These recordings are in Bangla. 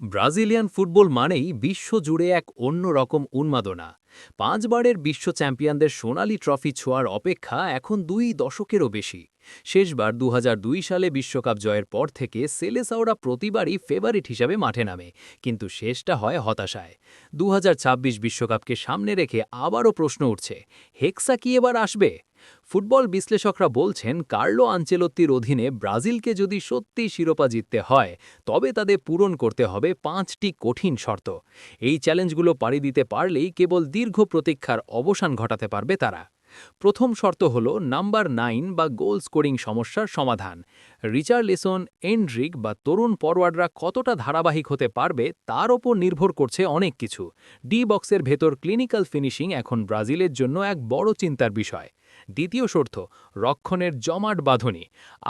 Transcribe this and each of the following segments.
ব্রাজিলিয়ান ফুটবল মানেই বিশ্বজুড়ে এক অন্যরকম উন্মাদনা। পাঁচবারের বিশ্ব চ্যাম্পিয়নদের সোনালি ট্রফি ছোঁয়ার অপেক্ষা এখন দুই দশকেরও বেশি। শেষবার দু হাজার দুই সালে বিশ্বকাপ জয়ের পর থেকে সেলেসাওরা প্রতিবারই ফেভারিট হিসাবে মাঠে নামে, কিন্তু শেষটা হয় হতাশায়। দু বিশ্বকাপকে সামনে রেখে আবারও প্রশ্ন উঠছে, হেক্সা কি এবার আসবে? ফুটবল বিশ্লেষকরা বলছেন, কার্লো আঞ্চেলত্তির অধীনে ব্রাজিলকে যদি সত্যি শিরোপা জিততে হয়, তবে তাদের পূরণ করতে হবে পাঁচটি কঠিন শর্ত। এই চ্যালেঞ্জগুলো পাড়ি দিতে পারলেই কেবল দীর্ঘ প্রতীক্ষার অবসান ঘটাতে পারবে তারা। প্রথম শর্ত হল নাম্বার নাইন বা গোল স্কোরিং সমস্যার সমাধান। রিচার্লেসন এন্ড্রিক বা তরুণ পরওয়ার্ডরা কতটা ধারাবাহিক হতে পারবে তার ওপর নির্ভর করছে অনেক কিছু। ডি বক্সের ভেতর ক্লিনিক্যাল ফিনিশিং এখন ব্রাজিলের জন্য এক বড় চিন্তার বিষয়। দ্বিতীয় শর্ত, রক্ষণের জমাট বাঁধনি।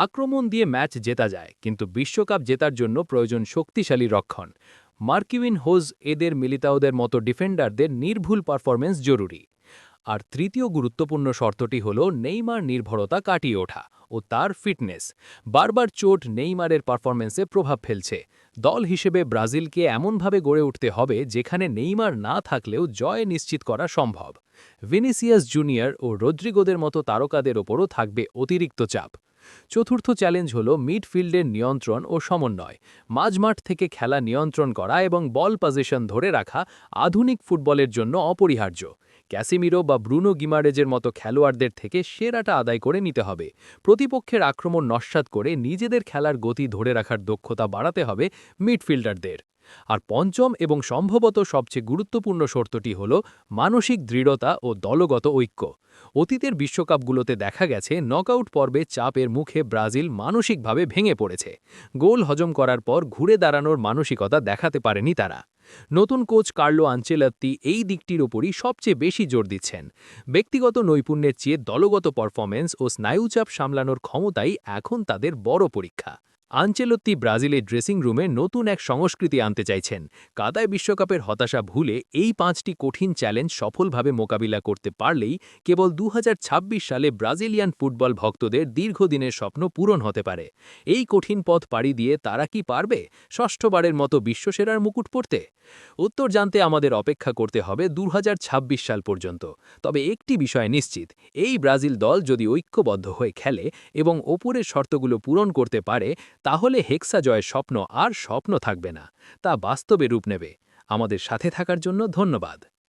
আক্রমণ দিয়ে ম্যাচ জেতা যায়, কিন্তু বিশ্বকাপ জেতার জন্য প্রয়োজন শক্তিশালী রক্ষণ। মার্কিউইন হোজ এদের মিলিতাওদের মতো ডিফেন্ডারদের নির্ভুল পারফরমেন্স জরুরি। আর তৃতীয় গুরুত্বপূর্ণ শর্তটি হল নেইমার নির্ভরতা কাটিয়ে ওঠা ও তার ফিটনেস। বারবার চোট নেইমারের পারফরমেন্সে প্রভাব ফেলছে। দল হিসেবে ব্রাজিলকে এমনভাবে গড়ে উঠতে হবে যেখানে নেইমার না থাকলেও জয় নিশ্চিত করা সম্ভব। ভিনিসিয়াস জুনিয়র ও রদ্রিগোদের মতো তারকাদের ওপরও থাকবে অতিরিক্ত চাপ। চতুর্থ চ্যালেঞ্জ হল মিডফিল্ডের নিয়ন্ত্রণ ও সমন্বয়। মাঝমাঠ থেকে খেলা নিয়ন্ত্রণ করা এবং বল পজিশন ধরে রাখা আধুনিক ফুটবলের জন্য অপরিহার্য। ক্যাসিমিরো বা ব্রুনো গিমারেজের মতো খেলোয়াড়দের থেকে সেরাটা আদায় করে নিতে হবে। প্রতিপক্ষের আক্রমণ নস্বাত করে নিজেদের খেলার গতি ধরে রাখার দক্ষতা বাড়াতে হবে মিডফিল্ডারদের। আর পঞ্চম এবং সম্ভবত সবচেয়ে গুরুত্বপূর্ণ শর্তটি হল মানসিক দৃঢ়তা ও দলগত ঐক্য। অতীতের বিশ্বকাপগুলোতে দেখা গেছে, নকআউট পর্বে চাপের মুখে ব্রাজিল মানসিকভাবে ভেঙে পড়েছে। গোল হজম করার পর ঘুরে দাঁড়ানোর মানসিকতা দেখাতে পারেনি তারা। নতুন কোচ কার্লো আঞ্চেলাত্তি এই দিকটির ওপরই সবচেয়ে বেশি জোর দিচ্ছেন। ব্যক্তিগত নৈপুণ্যের চেয়ে দলগত পারফরমেন্স ও স্নায়ুচাপ সামলানোর ক্ষমতাই এখন তাদের বড় পরীক্ষা। আঞ্চেলত্তি ব্রাজিলের ড্রেসিং রুমে নতুন এক সংস্কৃতি আনতে চাইছেন। কাদায় বিশ্বকাপের হতাশা ভুলে এই পাঁচটি কঠিন চ্যালেঞ্জ সফলভাবে মোকাবিলা করতে পারলেই কেবল দু হাজার ছাব্বিশ সালে ব্রাজিলিয়ান ফুটবল ভক্তদের দীর্ঘদিনের স্বপ্ন পূরণ হতে পারে। এই কঠিন পথ পাড়ি দিয়ে তারা কি পারবে? ষষ্ঠবারের মতো বিশ্বসেরার মুকুট পড়তে উত্তর জানতে আমাদের অপেক্ষা করতে হবে দু হাজার ছাব্বিশ সাল পর্যন্ত। তবে একটি বিষয় নিশ্চিত, এই ব্রাজিল দল যদি ঐক্যবদ্ধ হয়ে খেলে এবং ওপরের শর্তগুলো পূরণ করতে পারে তাহলে হেক্সা জয়ের স্বপ্ন আর স্বপ্ন থাকবে না, তা বাস্তবে রূপ নেবে। আমাদের সাথে থাকার জন্য ধন্যবাদ।